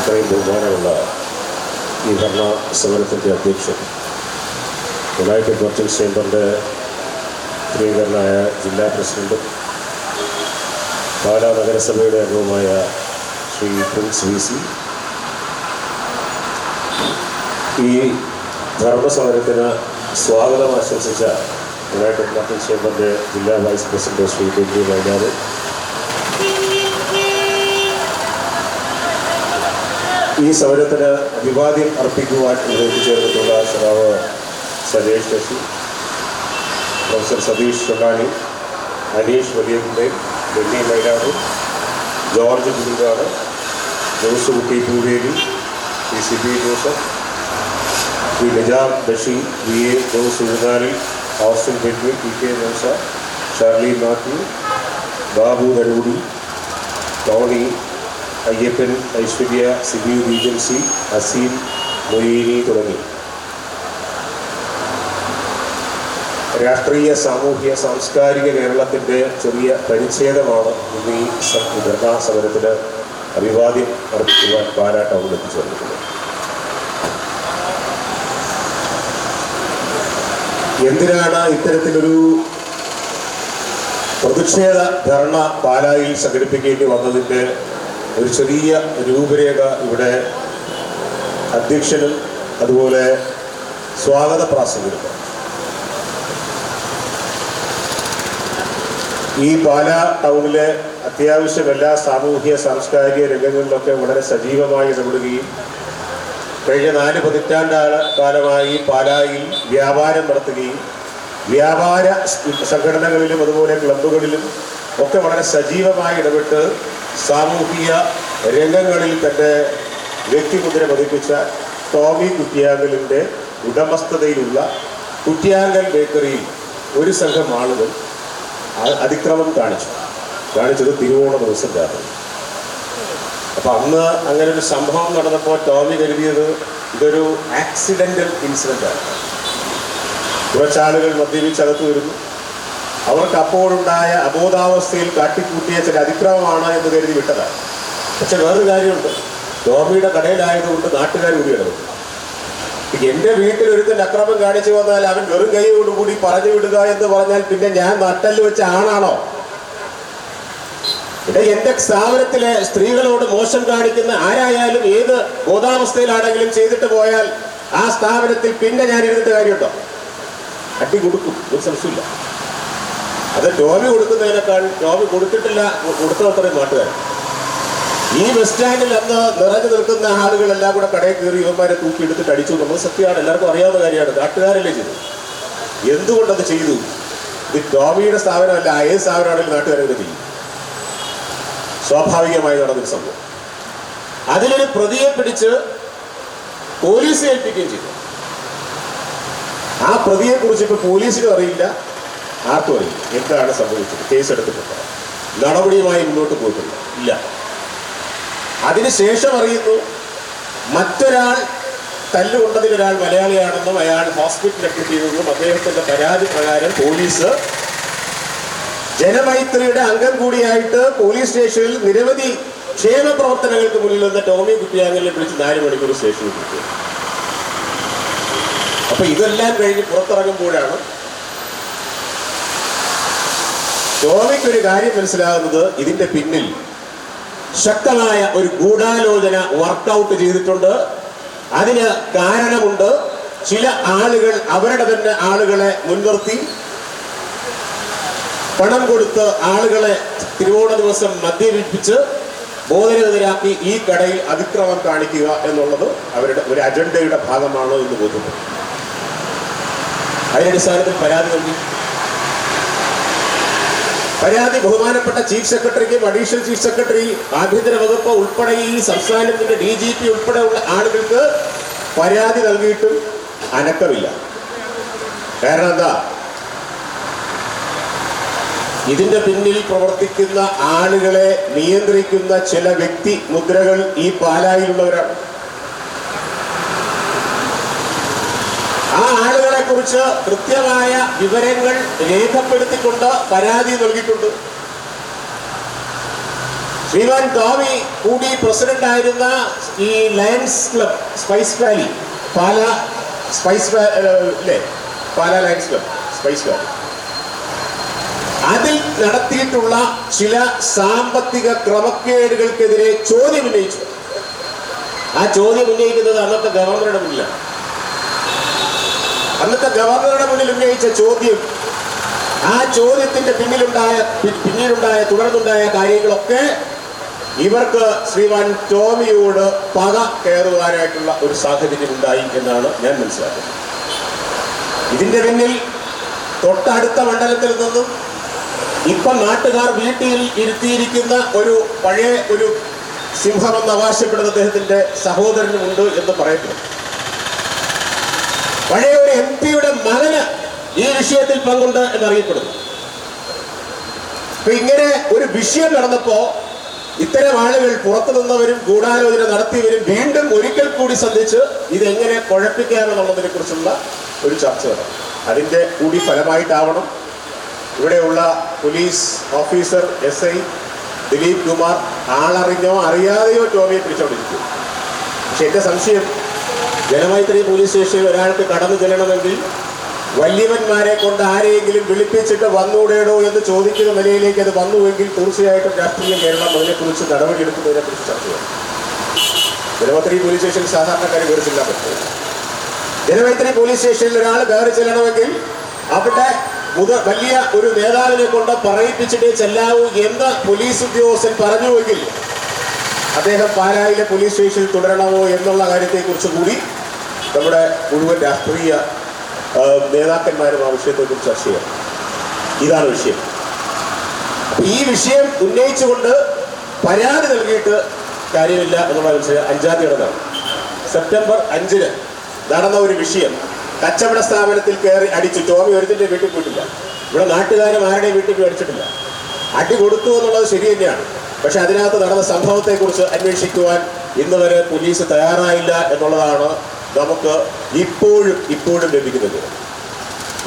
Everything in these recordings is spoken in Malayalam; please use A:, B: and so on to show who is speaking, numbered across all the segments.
A: ഇത്രയും ബഹുമാനമുള്ള ഈ ഭരണ സമരത്തിന്റെ അധ്യക്ഷൻ. യുണൈറ്റഡ് മെർച്ചൻസ് ചേംബറിന്റെ സ്ത്രീകരനായ ജില്ലാ പ്രസിഡന്റും പാലാ നഗരസഭയുടെ അംഗവുമായ ശ്രീ പ്രിൻസ് വി സി. ഈ ധർമ്മസമരത്തിന് സ്വാഗതം ആശംസിച്ച യുണൈറ്റഡ് മെർച്ചൻസ് ചേംബറിന്റെ ജില്ലാ vice president Shri Benny Vaikad ഈ സമരത്തിന് അഭിവാദ്യം അർപ്പിക്കുവാൻ ഇവിടെ എത്തിച്ചേർന്നിട്ടുള്ള സഖാവ് Sajesh Sasi professor Satheesh Shondani Aneesh Valiyakunde Benny Mylad George Puthukad Josekutty Poovely P C B Joseph P Nijam Basheer V A Jose Uzhunnali Austin Bedvi P K Moosa Sharly Mathew Babu Narudi Tony Ayyappan Aishwarya Siby regency Aseem Moini തുടങ്ങി. രാഷ്ട്രീയ സാമൂഹ്യ സാംസ്കാരിക കേരളത്തിന്റെ ചെറിയ പരിച്ഛേദമാണ് ഇന്ന് ഈ ധർണാ സമരത്തിന് അഭിവാദ്യം അർപ്പിക്കുവാൻ പാലാ ടൗണിൽ എത്തിച്ചേർന്നിട്ടുള്ളത്. എന്തിനാണ് ഇത്തരത്തിലൊരു പ്രതിഷേധ ധർണ പാലായിൽ സംഘടിപ്പിക്കേണ്ടി വന്നതിന്റെ ഒരു ചെറിയ രൂപരേഖ ഇവിടെ അധ്യക്ഷനും അതുപോലെ സ്വാഗത പ്രാസംഗികരും ഈ പാല ടൗണിലെ അത്യാവശ്യം എല്ലാ സാമൂഹ്യ സാംസ്കാരിക രംഗങ്ങളിലൊക്കെ വളരെ സജീവമായി ഇടപെടുകയും കഴിഞ്ഞ നാല് പതിറ്റാണ്ടാള കാലമായി പാലായിൽ വ്യാപാരം നടത്തുകയും വ്യാപാര സംഘടനകളിലും അതുപോലെ ക്ലബ്ബുകളിലും ഒക്കെ വളരെ സജീവമായി ഇടപെട്ട് സാമൂഹിക രംഗങ്ങളിൽ തന്നെ വ്യക്തിമുദ്ര പതിപ്പിച്ച ടോമി കുറ്റിയാങ്കലിന്റെ ഉടമസ്ഥതയിലുള്ള കുറ്റിയാങ്കൽ ബേക്കറിയിൽ ഒരു സംഘം ആളുകൾ അതിക്രമം കാണിച്ചു. കാണിച്ചത് തിരുവോണ ദിവസം രാത്രി. അപ്പം അന്ന് അങ്ങനെ ഒരു സംഭവം നടന്നപ്പോൾ ടോമി കരുതിയത് ഇതൊരു ആക്സിഡന്റൽ ആണ് കുറച്ചാളുകൾ മദ്യപിച്ചകത്ത് വരുന്നു. അവർക്ക് അപ്പോഴുണ്ടായ അബോധാവസ്ഥയിൽ കാട്ടിക്കൂട്ടിയ ചില അതിക്രമമാണ് എന്ന് കരുതി വിട്ടതാണ് പക്ഷെ വേറൊരു കാര്യമുണ്ട്. ഡോമിയുടെ കടയിലായതുകൊണ്ട് നാട്ടുകാർ കൂടി ഇടപെട്ടു എന്റെ വീട്ടിൽ ഒരുത്തൻ അക്രമം കാണിച്ചു വന്നാൽ അവൻ വെറും കൈയോടുകൂടി പറഞ്ഞു വിടുക എന്ന് പറഞ്ഞാൽ പിന്നെ ഞാൻ നട്ടൽ വെച്ച ആണാണോ? ഇവിടെ എന്റെ സ്ഥാപനത്തിലെ സ്ത്രീകളോട് മോശം കാണിക്കുന്ന ആരായാലും ഏത് ബോധാവസ്ഥയിലാണെങ്കിലും ചെയ്തിട്ട് പോയാൽ ആ സ്ഥാപനത്തിൽ പിന്നെ ഞാൻ ഇരുന്നിട്ട് കാര്യമുണ്ടോ? അട്ടി കൊടുക്കും. ഒരു സംശയമില്ല അത് ടോമി കൊടുക്കുന്നതിനേക്കാൾ ടോമി കൊടുത്തിട്ടില്ല കൊടുത്തത്രയും നാട്ടുകാർ. ഈ ബസ് സ്റ്റാൻഡിൽ അന്ന് നിറഞ്ഞു നിൽക്കുന്ന ആളുകളെല്ലാം കൂടെ കടയിൽ കയറി ഇവന്മാരെ തൂക്കി എടുത്തിട്ട് അടിച്ചു. നമ്മൾ സത്യമാണ് എല്ലാവർക്കും അറിയാവുന്ന കാര്യമാണ് നാട്ടുകാരല്ലേ ചെയ്തു എന്തുകൊണ്ടത് ചെയ്തു? ഇത് ടോമിയുടെ സ്ഥാപനമല്ല ഏത് സ്ഥാപനമാണെങ്കിലും നാട്ടുകാരെ ചെയ്യും. സ്വാഭാവികമായി നടന്നൊരു സംഭവം. അതിലൊരു പ്രതിയെ പിടിച്ച് പോലീസ് ഏൽപ്പിക്കുകയും ചെയ്തു. ആ പ്രതിയെ കുറിച്ച് ഇപ്പൊ പോലീസിനും അറിയില്ല. ആർക്കും അറിയില്ല. എന്താണ് സംഭവിച്ചത്? കേസ് എടുത്തിട്ടുണ്ട്. നടപടിയുമായി മുന്നോട്ട് പോയിട്ടില്ല. ഇല്ല. അതിനുശേഷം അറിയുന്നു മറ്റൊരാൾ തല്ലുകൊണ്ടതിൽ ഒരാൾ മലയാളിയാണെന്നും അയാൾ ഹോസ്പിറ്റലിൽ അഡ്മിറ്റ് ചെയ്തെന്നും അദ്ദേഹത്തിന്റെ പരാതി പ്രകാരം പോലീസ് ജനമൈത്രിയുടെ അംഗം കൂടിയായിട്ട് പോലീസ് സ്റ്റേഷനിൽ നിരവധി ക്ഷേമ പ്രവർത്തനങ്ങൾക്ക് മുന്നിൽ നിന്ന് ടോമി കുട്ടിയാങ്കലിനെ വിളിച്ച് നാല് മണിക്കൂർ സ്റ്റേഷനിൽ കിട്ടിയത് അപ്പൊ ഇതെല്ലാം കഴിഞ്ഞ് പുറത്തിറങ്ങുമ്പോഴാണ് ടോമിക്ക് ഒരു കാര്യം മനസ്സിലാകുന്നത് ഇതിന്റെ പിന്നിൽ ശക്തമായ ഒരു ഗൂഢാലോചന വർക്കൗട്ട് ചെയ്തിട്ടുണ്ട്. അതിന് കാരണമുണ്ട് ചില ആളുകൾ അവരുടെ തന്നെ ആളുകളെ മുൻനിർത്തി. പണം കൊടുത്ത് ആളുകളെ തിരുവോണ ദിവസം മദ്യപിപ്പിച്ച് ബോധരഹിതരാക്കി ഈ കടയിൽ അതിക്രമം കാണിക്കുക എന്നുള്ളത് അവരുടെ ഒരു അജണ്ടയുടെ ഭാഗമാണോ എന്ന് ബോധ്യപ്പെട്ടു അതിനടിസ്ഥാനത്തിൽ പരാതി നൽകി. പരാതി ബഹുമാനപ്പെട്ട ചീഫ് സെക്രട്ടറിക്കും അഡീഷണൽ ചീഫ് സെക്രട്ടറി ആഭ്യന്തര വകുപ്പ് ഉൾപ്പെടെ ഈ സംസ്ഥാനത്തിന്റെ ഡി ജി പി ഉൾപ്പെടെയുള്ള ആളുകൾക്ക് പരാതി നൽകിയിട്ടും അനക്കമില്ല. കാരണം എന്താ? ഇതിന്റെ പിന്നിൽ പ്രവർത്തിക്കുന്ന ആളുകളെ നിയന്ത്രിക്കുന്ന ചില വ്യക്തി മുദ്രകൾ ഈ പാലായിലുള്ളവരാണ്. ആ ആളുകളെ കുറിച്ച് കൃത്യമായ വിവരങ്ങൾ രേഖപ്പെടുത്തിക്കൊണ്ട് പരാതി നൽകിയിട്ടുണ്ട് ശ്രീമാൻ ടോമി കൂടി പ്രസിഡന്റ് ആയിരുന്ന ഈ lions club spice valley Pala spice അല്ലേ Pala lions club spice valley. അതിൽ നടത്തിയിട്ടുള്ള ചില സാമ്പത്തിക ക്രമക്കേടുകൾക്കെതിരെ ചോദ്യം ഉന്നയിച്ചു. ആ ചോദ്യം ഉന്നയിക്കുന്നത് അന്നത്തെ ഗവർണറുടെ മുന്നിലാണ്. അന്നത്തെ ഗവർണറുടെ മുന്നിൽ ഉന്നയിച്ച ചോദ്യം ആ ചോദ്യത്തിന്റെ പിന്നിലുണ്ടായ പിന്നീടുണ്ടായ തുടർന്നുണ്ടായ കാര്യങ്ങളൊക്കെ ഇവർക്ക് ശ്രീമാൻ ടോമിയോട് പക കയറുവാനായിട്ടുള്ള ഒരു സാഹചര്യം ഉണ്ടായി എന്നാണ് ഞാൻ മനസ്സിലാക്കുന്നത്. ഇതിന്റെ പിന്നിൽ തൊട്ടടുത്ത മണ്ഡലത്തിൽ നിന്നും ഇപ്പം നാട്ടുകാർ വീട്ടിൽ ഇരുത്തിയിരിക്കുന്ന ഒരു പഴയ ഒരു സിംഹമെന്ന് അവകാശപ്പെടുന്ന അദ്ദേഹത്തിന്റെ സഹോദരനുമുണ്ട് എന്ന് പറയപ്പെടുന്നു. പഴയ ഒരു എം പിയുടെ മകന് ഈ വിഷയത്തിൽ പങ്കുണ്ട് എന്നറിയപ്പെടുന്നു. ഇങ്ങനെ ഒരു വിഷയം നടന്നപ്പോ ഇത്തരം ആളുകൾ പുറത്തു നിന്നവരും ഗൂഢാലോചന നടത്തിയവരും വീണ്ടും ഒരിക്കൽ കൂടി സന്ധിച്ച് ഇതെങ്ങനെ കുഴപ്പിക്കാമെന്നുള്ളതിനെ കുറിച്ചുള്ള ഒരു ചർച്ച അതിന്റെ കൂടി ഫലമായിട്ടാവണം. ഇവിടെയുള്ള police officer S I Dileep Kumar ആളറിഞ്ഞോ അറിയാതെയോ ടോമിയെ പിടിച്ചോണ്ടിരിക്കും. പക്ഷെ എന്റെ സംശയം ജനമൈത്രി പോലീസ് സ്റ്റേഷനിൽ ഒരാൾക്ക് കടന്നു ചെല്ലണമെങ്കിൽ വല്യവന്മാരെ കൊണ്ട് ആരെയെങ്കിലും വിളിപ്പിച്ചിട്ട് വന്നൂടേടോ എന്ന് ചോദിക്കുന്ന നിലയിലേക്ക് അത് വന്നുവെങ്കിൽ തീർച്ചയായിട്ടും രാഷ്ട്രീയ കേരളം അതിനെക്കുറിച്ച് നടപടിയെടുക്കുന്നതിനെ കുറിച്ച് ചർച്ച ചെയ്യാം ജനമൈത്രി പോലീസ് സ്റ്റേഷനിൽ സാധാരണക്കാരെ കയറി ചെല്ലാൻ പറ്റില്ല ജനമൈത്രി പോലീസ് സ്റ്റേഷനിൽ ഒരാൾ കയറി ചെല്ലണമെങ്കിൽ അവിടെ മുത വലിയ ഒരു നേതാവിനെ കൊണ്ട് പറയിപ്പിച്ചിട്ടേ ചെല്ലാവൂ എന്ന് പോലീസ് ഉദ്യോഗസ്ഥൻ പറഞ്ഞുവെങ്കിൽ അദ്ദേഹം പാലായിലെ പോലീസ് സ്റ്റേഷനിൽ തുടരണമോ എന്നുള്ള കാര്യത്തെക്കുറിച്ച് കൂടി നമ്മുടെ മുഴുവൻ രാഷ്ട്രീയ നേതാക്കന്മാരും ആ വിഷയത്തെക്കുറിച്ച് ചർച്ച ചെയ്യാം ഇതാണ് വിഷയം. ഈ വിഷയം ഉന്നയിച്ചുകൊണ്ട് പരാതി നൽകിയിട്ട് കാര്യമില്ല എന്ന് മനസ്സിലായി അഞ്ചാം തീയതി നടന്നു സെപ്റ്റംബർ അഞ്ചിന് നടന്ന ഒരു വിഷയം. കച്ചവട സ്ഥാപനത്തിൽ കയറി അടിച്ചു. ടോമി ഒരുത്തിന്റെ വീട്ടിൽ പോയിട്ടില്ല. ഇവിടെ നാട്ടുകാരും ആരുടെയും വീട്ടിൽ പോയി അടിച്ചിട്ടില്ല. അടി കൊടുത്തു എന്നുള്ളത് ശരി തന്നെയാണ്. പക്ഷെ അതിനകത്ത് നടന്ന സംഭവത്തെക്കുറിച്ച് അന്വേഷിക്കുവാൻ ഇന്ന് വരെ പോലീസ് തയ്യാറായില്ല എന്നുള്ളതാണ് നമുക്ക് ഇപ്പോഴും ഇപ്പോഴും ലഭിക്കുന്നത്.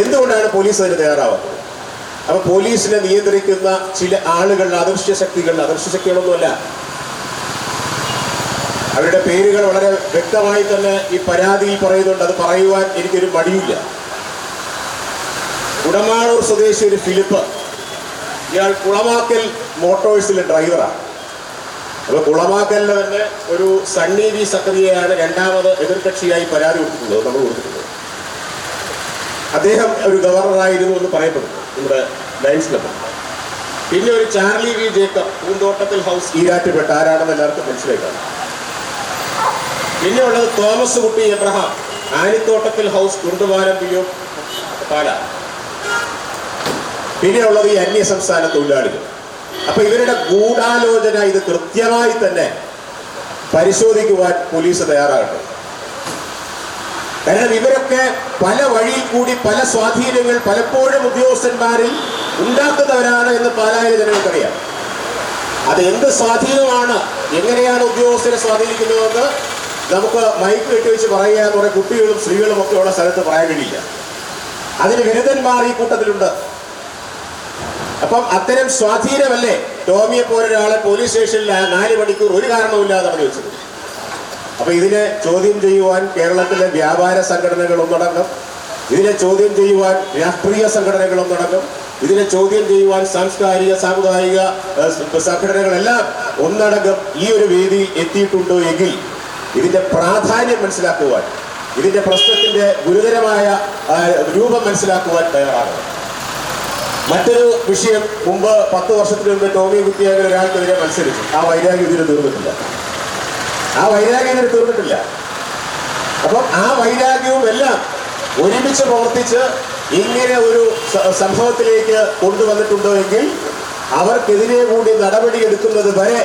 A: എന്തുകൊണ്ടാണ് പോലീസ് അതിന് തയ്യാറാവുന്നത് അപ്പൊ പോലീസിനെ നിയന്ത്രിക്കുന്ന ചില ആളുകൾ അദൃശ്യ ശക്തികൾ അദൃശ്യ ശക്തികളൊന്നുമല്ല. അവരുടെ പേരുകൾ വളരെ വ്യക്തമായി തന്നെ ഈ പരാതിയിൽ പറയുന്നുണ്ട്. അത് പറയുവാൻ എനിക്കൊരു മടിയില്ല കുടമാളൂർ സ്വദേശി ഒരു ഫിലിപ്പ്. ഇയാൾ കുളമാക്കൽ മോട്ടോഴ്സിലെ ഡ്രൈവറാണ് അപ്പൊ കുളമാക്കലിന് തന്നെ ഒരു സണ്ണി വി സക്രിയയാണ് രണ്ടാമത് എതിർകക്ഷിയായി പരാതി കൊടുത്തിട്ടുള്ളത് നമ്മൾ കൊടുത്തിട്ടുള്ളത് അദ്ദേഹം ഒരു ഗവർണറായിരുന്നു എന്ന് പറയപ്പെടുന്നു നമ്മുടെ ക്ലബ് പിന്നെ ഒരു ചാർലി വി ജേക്കബ് പൂന്തോട്ടത്തിൽ ഹൗസ് ഈരാറ്റുപെട്ട ആരാണെന്ന് എല്ലാവർക്കും മനസ്സിലാക്കാണ് പിന്നെ ഉള്ളത് Thomas Kutty Abraham Anithottathil house Kundupalam P O Pala. പിന്നെ ഉള്ളത് ഈ അന്യ സംസ്ഥാന തൊഴിലാളികൾ. അപ്പൊ ഇവരുടെ ഗൂഢാലോചന ഇത് കൃത്യമായി തന്നെ പരിശോധിക്കുവാൻ പോലീസ് തയ്യാറാകട്ടെ. കാരണം ഇവരൊക്കെ പല വഴിയിൽ കൂടി പല സ്വാധീനങ്ങൾ പലപ്പോഴും ഉദ്യോഗസ്ഥന്മാരിൽ ഉണ്ടാക്കുന്നവരാണ് എന്ന് പാലായ ജനങ്ങൾക്കറിയാം. അത് എന്ത് സ്വാധീനമാണ് എങ്ങനെയാണ് ഉദ്യോഗസ്ഥരെ സ്വാധീനിക്കുന്നതെന്ന് നമുക്ക് മൈക്ക് കെട്ടി വെച്ച് പറയുക പറയുന്ന കുട്ടികളും സ്ത്രീകളും ഒക്കെ ഉള്ള സ്ഥലത്ത് പറയാൻ കഴിയില്ല. അതിന് വിരുദ്ധന്മാർ ഈ കൂട്ടത്തിലുണ്ട്. അപ്പം അത്തരം സ്വാധീനമല്ലേ ടോമിയെ പോലെ ഒരാളെ പോലീസ് സ്റ്റേഷനിൽ നാല് മണിക്കൂർ ഒരു കാരണവുമില്ലാതെ തടഞ്ഞു വെച്ചത്? അപ്പൊ ഇതിനെ ചോദ്യം ചെയ്യുവാൻ കേരളത്തിലെ വ്യാപാര സംഘടനകൾ ഒന്നടങ്കം ഇതിനെ ചോദ്യം ചെയ്യുവാൻ രാഷ്ട്രീയ സംഘടനകൾ ഒന്നടങ്കം ഇതിനെ ചോദ്യം ചെയ്യുവാൻ സാംസ്കാരിക സാമുദായിക സംഘടനകളെല്ലാം ഒന്നടങ്കം ഈ ഒരു വേദിയിൽ എത്തിയിട്ടുണ്ടോ എങ്കിൽ ഇതിന്റെ പ്രാധാന്യം മനസ്സിലാക്കുവാൻ ഇതിന്റെ പ്രശ്നത്തിന്റെ ഗുരുതരമായ രൂപം മനസ്സിലാക്കുവാൻ തയ്യാറാകണം. മറ്റൊരു വിഷയം മുമ്പ് പത്ത് വർഷത്തിന് മുമ്പ് ടോമി കുത്തിയാകൽ ഒരാൾക്കെതിരെ മത്സരിച്ചു. ആ വൈരാഗ്യം ഇതിന് തീർന്നിട്ടില്ല. ആ വൈരാഗ്യം ഇതിന് തീർന്നിട്ടില്ല. അപ്പം ആ വൈരാഗ്യവും എല്ലാം ഒരുമിച്ച് പ്രവർത്തിച്ച് ഇങ്ങനെ ഒരു സംഭവത്തിലേക്ക് കൊണ്ടുവന്നിട്ടുണ്ടോ എങ്കിൽ അവർക്കെതിരെ കൂടി നടപടി എടുക്കുന്നത് വരെ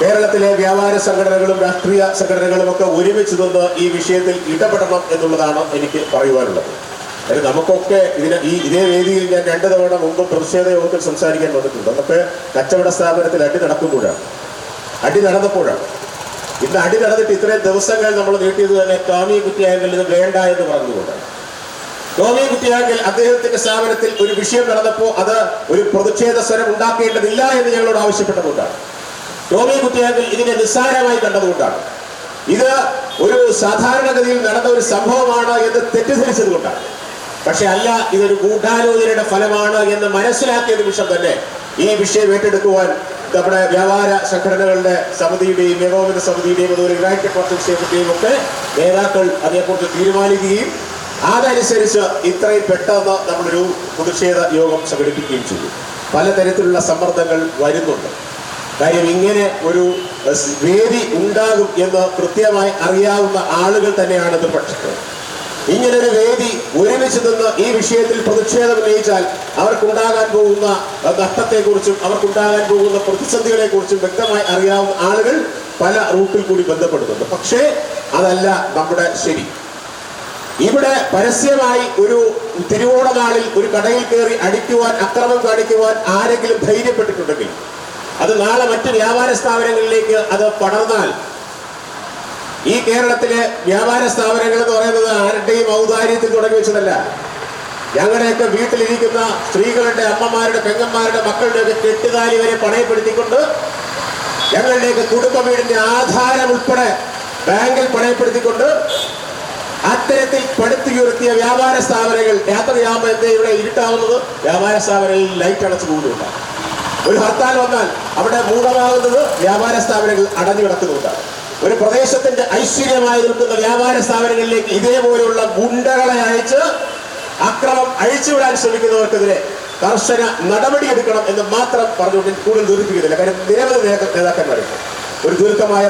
A: കേരളത്തിലെ വ്യാപാര സംഘടനകളും രാഷ്ട്രീയ സംഘടനകളും ഒക്കെ ഒരുമിച്ച് നിന്ന് ഈ വിഷയത്തിൽ ഇടപെടണം എന്നുള്ളതാണ് എനിക്ക് പറയുവാനുള്ളത്. നമുക്കൊക്കെ ഇതിനെ ഈ ഇതേ വേദിയിൽ ഞാൻ രണ്ട് തവണ മുമ്പ് പ്രതിഷേധ യോഗത്തിൽ സംസാരിക്കാൻ വന്നിട്ടുണ്ട്. അതൊക്കെ കച്ചവട സ്ഥാപനത്തിൽ അടി നടക്കുമ്പോഴാണ്. അടി നടന്നപ്പോഴാണ്. ഇന്ന് അടി നടന്നിട്ട് ഇത്രയും ദിവസങ്ങൾ നമ്മൾ നീട്ടിയത് തന്നെ ടോമി കുറ്റിയാങ്കൽ ഇത് വേണ്ട എന്ന് പറഞ്ഞുകൊണ്ടാണ്. ടോമി കുറ്റിയാങ്കൽ അദ്ദേഹത്തിന്റെ സ്ഥാപനത്തിൽ ഒരു വിഷയം നടന്നപ്പോൾ അത് ഒരു പ്രതിഷേധ സ്വരം ഉണ്ടാക്കേണ്ടതില്ല എന്ന് ഞങ്ങളോട് ആവശ്യപ്പെട്ടതുകൊണ്ടാണ്. ടോമി കുറ്റിയാക്കൽ ഇതിനെ നിസ്സാരമായി കണ്ടതുകൊണ്ടാണ്. ഇത് ഒരു സാധാരണഗതിയിൽ നടന്ന ഒരു സംഭവമാണ് എന്ന് തെറ്റിദ്ധരിച്ചത് കൊണ്ടാണ് പക്ഷെ അല്ല ഇതൊരു ഗൂഢാലോചനയുടെ ഫലമാണ് എന്ന് മനസ്സിലാക്കിയ നിമിഷം തന്നെ. ഈ വിഷയം ഏറ്റെടുക്കുവാൻ നമ്മുടെ വ്യാപാര സംഘടനകളുടെ സമിതിയുടെയും ഏകോപന സമിതിയുടെയും അതുപോലെ യുണൈറ്റഡ് പാർട്ടിയുടെയും ഒക്കെ നേതാക്കൾ അതേക്കുറിച്ച് തീരുമാനിക്കുകയും അതനുസരിച്ച് ഇത്രയും പെട്ടെന്ന് നമ്മളൊരു പ്രതിഷേധ യോഗം സംഘടിപ്പിക്കുകയും ചെയ്തു. പലതരത്തിലുള്ള സമ്മർദ്ദങ്ങൾ വരുന്നുണ്ട്. കാര്യം ഇങ്ങനെ ഒരു വേദി ഉണ്ടാകും എന്ന് കൃത്യമായി അറിയാവുന്ന ആളുകൾ തന്നെയാണ് ഇത് പക്ഷേ ഇങ്ങനൊരു വേദി ഒരുമിച്ച് നിന്ന് ഈ വിഷയത്തിൽ പ്രതിഷേധം ഉന്നയിച്ചാൽ അവർക്കുണ്ടാകാൻ പോകുന്ന നഷ്ടത്തെക്കുറിച്ചും അവർക്കുണ്ടാകാൻ പോകുന്ന പ്രതിസന്ധികളെ കുറിച്ചും വ്യക്തമായി അറിയാവുന്ന ആളുകൾ പല റൂട്ടിൽ കൂടി ബന്ധപ്പെടുന്നുണ്ട്. പക്ഷേ അതല്ല നമ്മുടെ ശരി. ഇവിടെ പരസ്യമായി ഒരു തിരുവോണനാളിൽ ഒരു കടയിൽ കയറി അടിക്കുവാൻ അക്രമം കാണിക്കുവാൻ ആരെങ്കിലും ധൈര്യപ്പെട്ടിട്ടുണ്ടെങ്കിൽ അത് നാളെ മറ്റ് വ്യാപാര സ്ഥാപനങ്ങളിലേക്ക് അത് പടർന്നാൽ ഈ കേരളത്തിലെ വ്യാപാര സ്ഥാപനങ്ങൾ എന്ന് പറയുന്നത് ആരുടെയും ഔദാര്യത്തിൽ തുടങ്ങി വെച്ചതല്ല. ഞങ്ങളുടെയൊക്കെ വീട്ടിലിരിക്കുന്ന സ്ത്രീകളുടെ അമ്മമാരുടെ പെങ്ങന്മാരുടെ മക്കളുടെയൊക്കെ കെട്ടുകാലി വരെ പണയപ്പെടുത്തിക്കൊണ്ട് ഞങ്ങളുടെയൊക്കെ കുടുംബ വീടിന്റെ ആധാരം ഉൾപ്പെടെ ബാങ്കിൽ പണയപ്പെടുത്തിക്കൊണ്ട് അത്തരത്തിൽ പടുത്തുയർത്തിയ വ്യാപാര സ്ഥാപനങ്ങൾ രാത്രിയാകുമ്പോൾ ഇവിടെ ഇരുട്ടാവുന്നത്? വ്യാപാര സ്ഥാപനങ്ങളിൽ ലൈറ്റ് അടച്ചു പോകുന്നുണ്ട് ഒരു ഹർത്താൽ വന്നാൽ അവിടെ മൂടമാകുന്നത് വ്യാപാര സ്ഥാപനങ്ങൾ അടഞ്ഞു കിടക്കുന്നുണ്ടാണ് ഒരു പ്രദേശത്തിന്റെ ഐശ്വര്യമായി നിൽക്കുന്ന വ്യാപാര സ്ഥാപനങ്ങളിലേക്ക് ഇതേപോലെയുള്ള ഗുണ്ടകളെ അയച്ച് അക്രമം അഴിച്ചുവിടാൻ ശ്രമിക്കുന്നവർക്കെതിരെ കർശന നടപടിയെടുക്കണം എന്ന് മാത്രം പറഞ്ഞുകൊണ്ട് കൂടുതൽ ദുരിപ്പിക്കുന്നില്ല കാര്യം നിരവധി നേതാ- നേതാക്കന്മാരുണ്ട്. ഒരു ദീർഘമായ